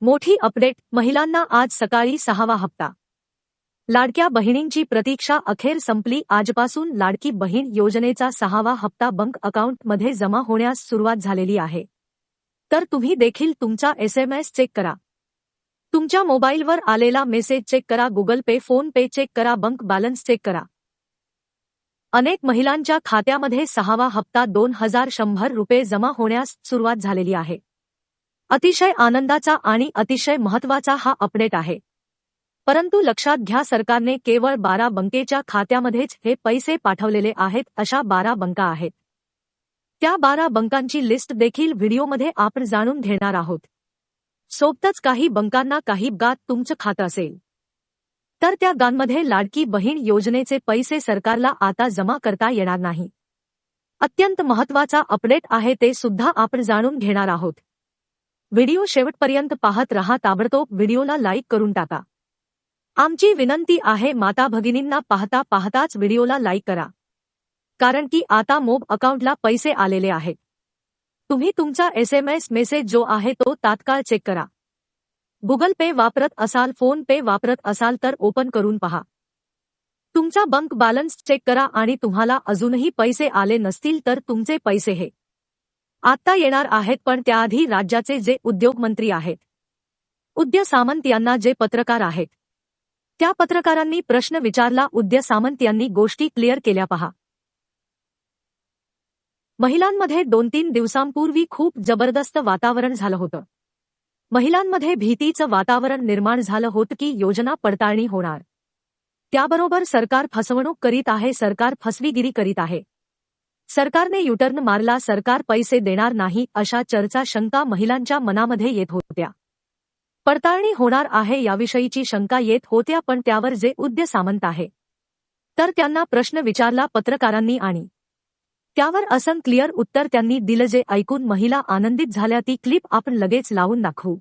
मोठी अपडेट महिलांना आज सकाळी सहावा हप्ता. लाडक्या बहिणींची प्रतीक्षा अखेर संपली आजपासून लाडकी बहीण योजनेचा सहावा हप्ता बँक अकाउंटमध्ये जमा होण्यास सुरुवात झालेली आहे. तर तुम्ही देखील तुमचा एसएमएस चेक करा. तुमच्या मोबाईलवर आलेला मेसेज चेक करा Google Pay PhonePe check करा बँक बॅलन्स चेक करा. अनेक महिलांच्या खात्यामध्ये सहावा हप्ता दोन हजार शंभर रुपये जमा होण्यास सुरुवात झालेली आहे. अतिशय आनंदाचा आणि अतिशय महत्त्वाचा हा अपडेट आहे. परंतु लक्षात घ्या सरकारने केवळ बारा बंकेच्या खात्यामध्येच हे पैसे पाठवलेले आहेत अशा बारा बंका आहेत. त्या बारा बंकांची लिस्ट देखील व्हिडिओमध्ये आपण जाणून घेणार आहोत. सोबतच काही बंकांना काही गात तुमचं खातं असेल. तर त्या गांमध्ये लाडकी बहीण योजनेचे पैसे सरकारला आता जमा करता येणार नाही. अत्यंत महत्त्वाचा अपडेट आहे ते सुद्धा आपण जाणून घेणार आहोत. व्हिडिओ शेवटपर्यंत पाहत रहा ताबडतोब व्हिडिओला लाईक करून टाका. आमची विनंती आहे माता भगिनींना पाहता पाहताच व्हिडिओला लाईक करा. कारण की आता मोब अकाउंटला पैसे आलेले आहेत. तुम्ही तुमचा एसएमएस मेसेज जो आहे तो तात्काळ चेक करा. गुगल पे वापरत असाल फोन पे वापरत असाल तर ओपन करून पहा. तुमचा बँक बॅलन्स चेक करा आणि तुम्हाला अजूनही पैसे आले नसतील तर तुमचे पैसे हे आता येणार आहेत पण त्याआधी राज्याचे जे उद्योगमंत्री आहेत. उद्य सामंत यांना जे पत्रकार आहेत. त्या पत्रकारांनी प्रश्न विचारला उद्य सामंत यांनी गोष्टी क्लिअर केल्या पहा. महिलांमध्ये दोन तीन दिवसांपूर्वी खूप जबरदस्त वातावरण झालं होतं. महिलांमध्ये भीतीचं वातावरण निर्माण झालं होतं की योजना पडताळणी होणार. त्याबरोबर सरकार फसवणूक करीत आहे सरकार फसवीगिरी करीत आहे. सरकारने युटर्न मारला सरकार पैसे देणार नाही अशा चर्चा शंका महिलांच्या मनामध्ये येत होत्या. पडताळणी होणार आहे याविषयीची शंका येत होत्या पण त्यावर जे उद्य सामंत आहे. तर त्यांना प्रश्न विचारला पत्रकारांनी आणि त्यावर असं क्लिअर उत्तर त्यांनी दिलं जे ऐकून महिला आनंदित झाल्या ती क्लिप आपण लगेच लावून दाखवू.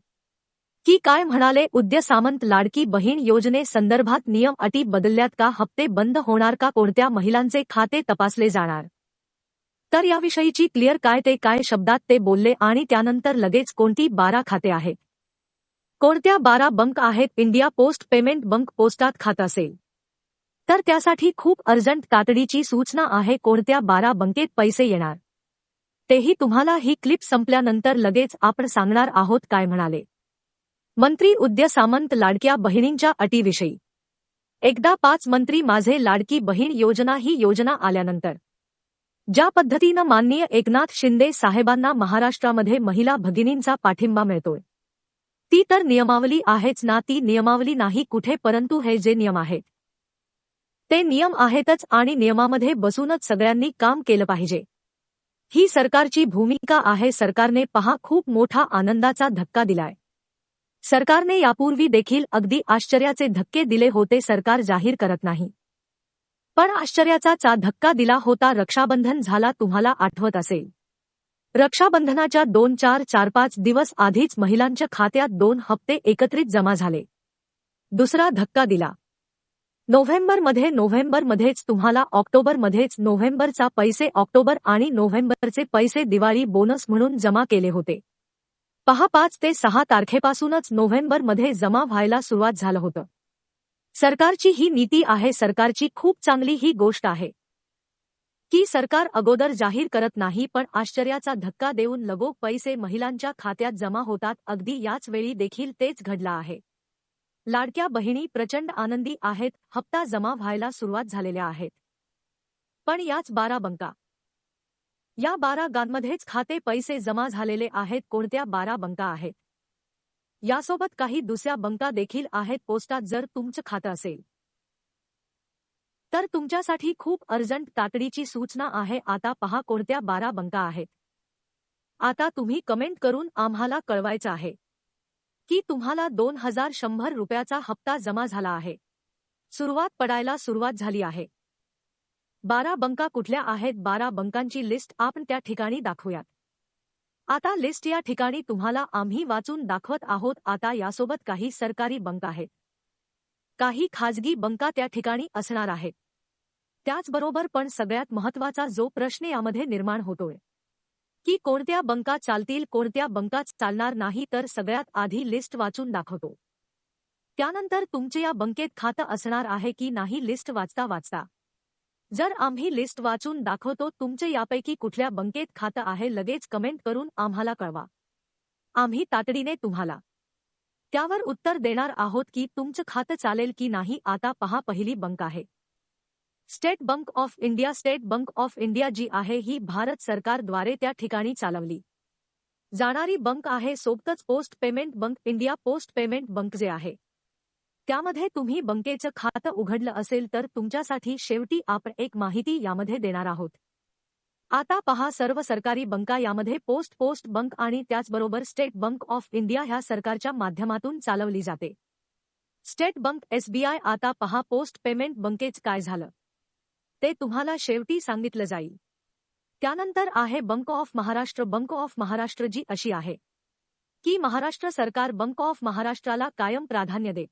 की काय म्हणाले उद्य सामंत लाडकी बहीण योजने संदर्भात नियम अटी बदलल्यात का हप्ते बंद होणार का कोणत्या महिलांचे खाते तपासले जाणार? तर याविषयीची क्लिअर काय ते काय शब्दात ते बोलले आणि त्यानंतर लगेच कोणती बारा खाते आहेत. कोणत्या बारा बंक आहेत इंडिया पोस्ट पेमेंट बंक पोस्टात खात असेल. तर त्यासाठी खूप अर्जंट तातडीची सूचना आहे कोणत्या बारा बंकेत पैसे येणार. तेही तुम्हाला ही क्लिप संपल्यानंतर लगेच आपण सांगणार आहोत काय म्हणाले. मंत्री उद्य सामंत लाडक्या बहिणींच्या अटीविषयी. एकदा पाच मंत्री माझे लाडकी बहीण योजना ही योजना आल्यानंतर. ज्या पद्धतीनं माननीय एकनाथ शिंदे साहेबांना महाराष्ट्रामध्ये महिला भगिनींचा पाठिंबा मिळतोय. ती तर नियमावली आहेच ना ती नियमावली नाही कुठे परंतु हे जे नियम आहेत. ते नियम आहेतच आणि नियमामध्ये बसूनच सगळ्यांनी काम केलं पाहिजे. ही सरकारची भूमिका आहे सरकारने पहा खूप मोठा आनंदाचा धक्का दिलाय. सरकारने यापूर्वी देखील अगदी आश्चर्याचे धक्के दिले होते सरकार जाहीर करत नाही. पण आश्चर्याचा चा धक्का दिला होता रक्षाबंधन झाला तुम्हाला आठवत असेल. रक्षाबंधनाच्या दोन चार चार पाच दिवस आधीच महिलांच्या खात्यात दोन हप्ते एकत्रित जमा झाले. दुसरा धक्का दिला. नोव्हेंबरमध्ये नोव्हेंबरमध्येच तुम्हाला ऑक्टोबरमध्येच नोव्हेंबरचा पैसे ऑक्टोबर आणि नोव्हेंबरचे पैसे दिवाळी बोनस म्हणून जमा केले होते. पहा पाच ते सहा तारखेपासूनच नोव्हेंबरमध्ये जमा व्हायला सुरुवात झालं होतं. सरकारची ही नीती आहे सरकारची खूप चांगली ही गोष्ट आहे. की सरकार अगोदर जाहीर करत नाही पण आश्चर्याचा धक्का देऊन लगो पैसे महिलांच्या खात्यात जमा होतात अगदी याच वेळी देखील तेच घडलं आहे. लाडक्या बहिणी प्रचंड आनंदी आहेत हप्ता जमा व्हायला सुरुवात झालेल्या आहेत. पण याच बारा बंका या बारा गांमध्येच खाते पैसे जमा झालेले आहेत कोणत्या बारा बंका आहेत? यासोबत काही दुसऱ्या बंका देखील आहेत पोस्टात जर तुमचं खातं असेल. तर तुमच्यासाठी खूप अर्जंट तातडीची सूचना आहे. आता पहा कोणत्या बारा बंका आहेत. आता तुम्ही कमेंट करून आम्हाला कळवायचं आहे. की तुम्हाला दोन हजार शंभर रुपयाचा हप्ता जमा झाला आहे. सुरुवात पडायला सुरुवात झाली आहे. बारा बंका कुठल्या आहेत? बारा बंकांची लिस्ट आपण त्या ठिकाणी दाखवूयात. आता लिस्ट या ठिकाणी तुम्हाला आम्ही वाचून दाखवत आहोत. आता यासोबत काही सरकारी बंक आहेत. काही खाजगी बंका त्या ठिकाणी असणार आहेत. त्याचबरोबर पण सगळ्यात महत्त्वाचा जो प्रश्न यामध्ये निर्माण होतोय. की कोणत्या बंका चालतील कोणत्या बंका चालणार नाही तर सगळ्यात आधी लिस्ट वाचून दाखवतो. त्यानंतर तुमचे या बंकेत खातं असणार आहे की नाही लिस्ट वाचता वाचता. जर आम्ही लिस्ट वाचून दाखवतो तुमचे यापैकी कुठल्या बंकेत खातं आहे लगेच कमेंट करून आम्हाला कळवा. आम्ही तातडीने तुम्हाला त्यावर उत्तर देणार आहोत की तुमचं खातं चालेल की नाही. आता पहा पहिली बंक आहे. State Bank of India State Bank of India जी आहे ही भारत सरकारद्वारे त्या ठिकाणी चालवली. जाणारी बँक आहे सोबतच Post Payment Bank India Post Payment Bank जे आहे. त्यामध्ये तुम्ही बँकेचं खातं उघडलं असेल तर तुमच्यासाठी शेवटी आपण एक माहिती यामध्ये देणार आहोत. आता पहा सर्व सरकारी बंका यामध्ये पोस्ट पोस्ट बंक आणि त्याचबरोबर स्टेट बँक ऑफ इंडिया ह्या सरकारच्या माध्यमातून चालवली जाते. स्टेट बँक एसबीआय आता पहा पोस्ट पेमेंट बँकेच काय झालं. ते तुम्हाला शेवटी सांगितलं जाईल. त्यानंतर आहे Bank of Maharashtra Bank of Maharashtra जी अशी आहे. की महाराष्ट्र सरकार बँक ऑफ महाराष्ट्राला कायम प्राधान्य देत.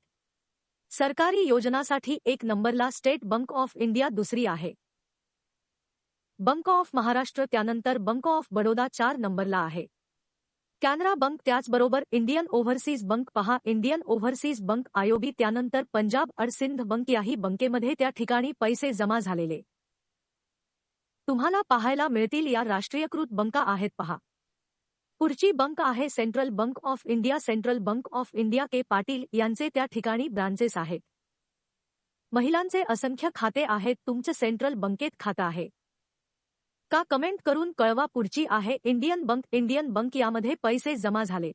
सरकारी योजनासाठी एक नंबरला स्टेट बँक ऑफ इंडिया दुसरी आहे. बँक ऑफ महाराष्ट्र त्यानंतर बँक ऑफ बडोदा चार नंबरला आहे. कॅनरा बँक त्याचबरोबर इंडियन ओव्हरसीज बँक पहा इंडियन ओव्हरसीज बँक आयोबी त्यानंतर पंजाब अडसिंध बँक याही बँकेमध्ये त्या ठिकाणी पैसे जमा झालेले. तुम्हाला पाहायला मिळतील या राष्ट्रीयकृत बँका आहेत पहा. पुढची बंक आहे Central Bank of India. Central Bank of India K Patil यांचे त्या ठिकाणी ब्रांचेस आहेत. महिलांचे असंख्य खाते आहेत. तुमचं सेंट्रल बँकेत खातं आहे. का कमेंट करून कळवा पुढची आहे. इंडियन बँक इंडियन बँक यामध्ये पैसे जमा झालेत.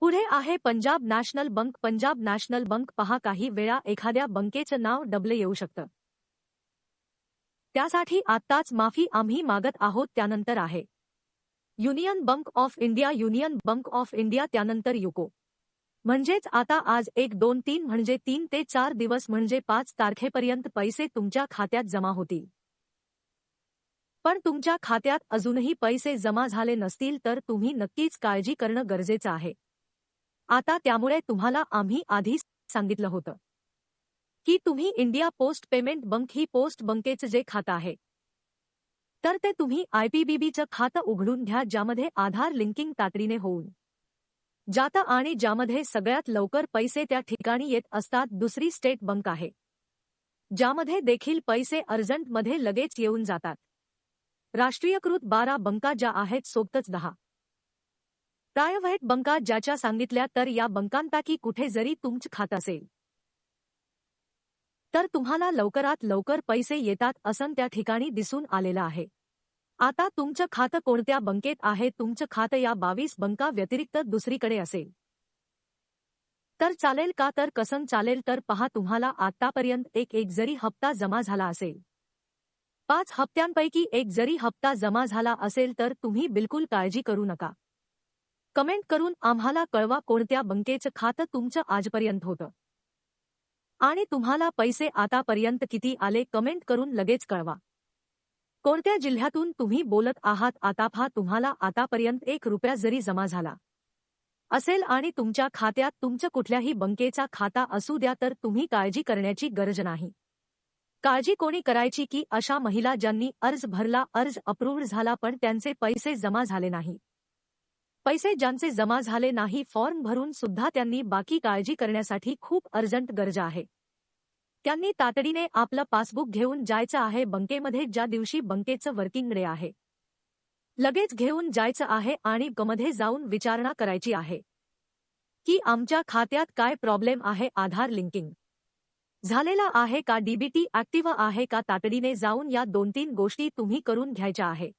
पुढे आहे Punjab National Bank. Punjab National Bank पहा काही वेळा एखाद्या बँकेचं नाव डबले येऊ शकतं. त्यासाठी आत्ताच माफी आम्ही मागत आहोत. त्यानंतर आहे. Union Bank of India Union Bank of India त्यानंतर युको. म्हणजेच आता आज एक दोन तीन म्हणजे तीन ते चार दिवस म्हणजे पाच तारखेपर्यंत पैसे तुमच्या खात्यात जमा होतील. पण तुमच्या खात्यात अजूनही पैसे जमा झाले नसतील तर तुम्ही नक्कीच काळजी करणं गरजेचं आहे. आता त्यामुळे तुम्हाला आम्ही आधीच सांगितलं होतं. की तुम्ही इंडिया पोस्ट पेमेंट बँक ही पोस्ट बँकेचं जे खातं आहे तर ते तुम्ही आयपीबीबीचं खातं उघडून घ्या ज्यामध्ये आधार लिंकिंग तातडीने होऊन. जातं आणि ज्यामध्ये सगळ्यात लवकर पैसे त्या ठिकाणी येत असतात दुसरी स्टेट बँक आहे. ज्यामध्ये देखील पैसे अर्जंटमध्ये लगेच येऊन जातात. राष्ट्रीयकृत बारा बंका ज्या आहेत सोबतच दहा. प्रायव्हेट बंका ज्याच्या सांगितल्या तर या बंकांपैकी कुठे जरी तुमचं खात असेल तर तुम्हाला लवकरात लवकर पैसे येतात असं त्या ठिकाणी दिसून आलेलं आहे. आता तुमचं खातं कोणत्या बंकेत आहे? तुमचं खातं या बावीस बंका व्यतिरिक्त दुसरीकडे असेल. तर चालेल का? तर कसं चालेल? तर पहा तुम्हाला आतापर्यंत एक एक जरी हप्ता जमा झाला असेल. पाच हप्त्यांपैकी एक जरी हप्ता जमा झाला असेल तर तुम्ही बिलकुल काळजी करू नका. कमेंट करून आम्हाला कळवा कोणत्या बंकेचं खातं तुमचं आजपर्यंत होतं. आणि तुम्हाला पैसे आतापर्यंत किती आले? कमेंट करून लगेच कळवा. कोणत्या जिल्ह्यातून तुम्ही बोलत आहात? आता पहा तुम्हाला आतापर्यंत एक रुपया जरी जमा झाला असेल आणि तुमच्या खात्यात तुमचं कुठल्याही बँकेचा खाता असू द्या तर तुम्ही काळजी करण्याची गरज नाही. काळजी कोणी करायची की अशा महिला ज्यांनी अर्ज भरला अर्ज अप्रूव्ह झाला पण त्यांचे पैसे जमा झाले नाही? पैसे ज्यांचे जमा झाले नाही फॉर्म भरून सुद्धा त्यांनी बाकी काळजी करण्यासाठी खूप अर्जंट गरज आहे. त्यांनी तातडीने आपलं पासबुक घेऊन जायचं आहे बंकेमध्ये ज्या दिवशी बंकेचं वर्किंग डे आहे. लगेच घेऊन जायचं आहे आणि गमध्ये जाऊन विचारणा करायची आहे. की आमच्या खात्यात काय प्रॉब्लेम आहे आधार लिंकिंग. झालेला आहे का डीबीटी ऍक्टिव्ह आहे का तातडीने जाऊन या दोन तीन गोष्टी तुम्ही करून घ्यायच्या आहे.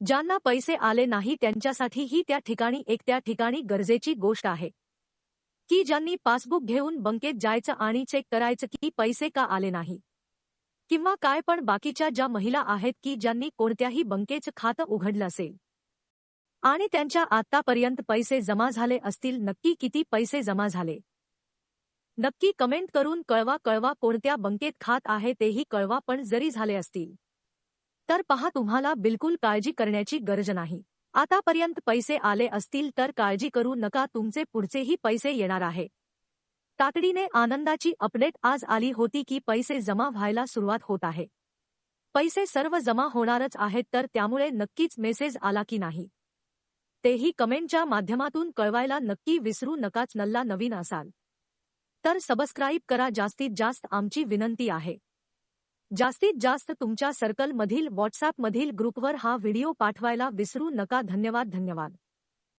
ज्यांना पैसे आले नाही त्यांच्यासाठी ही त्या ठिकाणी एक त्या ठिकाणी गरजेची गोष्ट आहे. की ज्यांनी पासबुक घेऊन बंकेत जायचं आणि चेक करायचं की पैसे का आले नाही? किंवा काय पण बाकीच्या ज्या महिला आहेत की ज्यांनी कोणत्याही बंकेचं खातं उघडलं असेल. आणि त्यांच्या आतापर्यंत पैसे जमा झाले असतील नक्की किती पैसे जमा झाले? नक्की कमेंट करून कळवा कळवा कोणत्या बंकेत खात आहे तेही कळवा पण जरी झाले असतील. तर पहा तुम्हाला बिलकुल काळजी करण्याची गरज नाही. आतापर्यंत पैसे आले असतील तर काळजी करू नका तुमचे पुढचेही पैसे येणार आहे. तातडीने आनंदाची अपडेट आज आली होती की पैसे जमा व्हायला सुरुवात होत आहे. पैसे सर्व जमा होणारच आहेत तर त्यामुळे नक्कीच मेसेज आला की नाही. तेही कमेंटच्या माध्यमातून कळवायला नक्की विसरू नकाच नल्ला नवीन असाल. तर सबस्क्राईब करा जास्तीत जास्त आमची विनंती आहे. जास्तीत जास्त तुमच्या सर्कलमधील व्हॉट्सॲपमधील ग्रुपवर हा व्हिडिओ पाठवायला विसरू नका. धन्यवाद धन्यवाद.